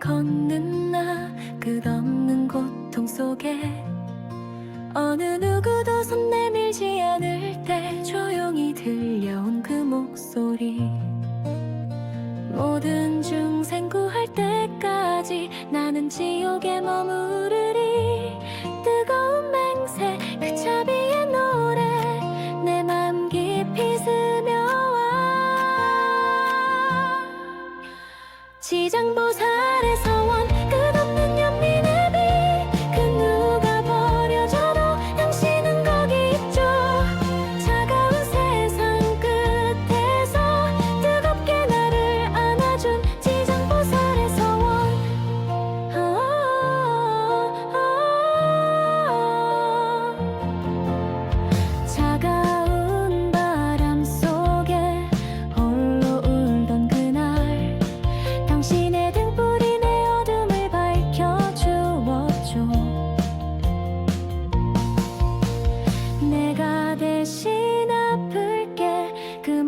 걷는 나 끝없는 고통 속에 어느 누구도 손 내밀지 않을 때 조용히 들려온 그 목소리. 모든 중생 구할 때까지 나는 지옥에 머무르리. 뜨거운 맹세 그 자비의 노래 내 맘 깊이 스며와. 지장보살의 서원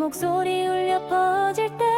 목소리 울려 퍼질 때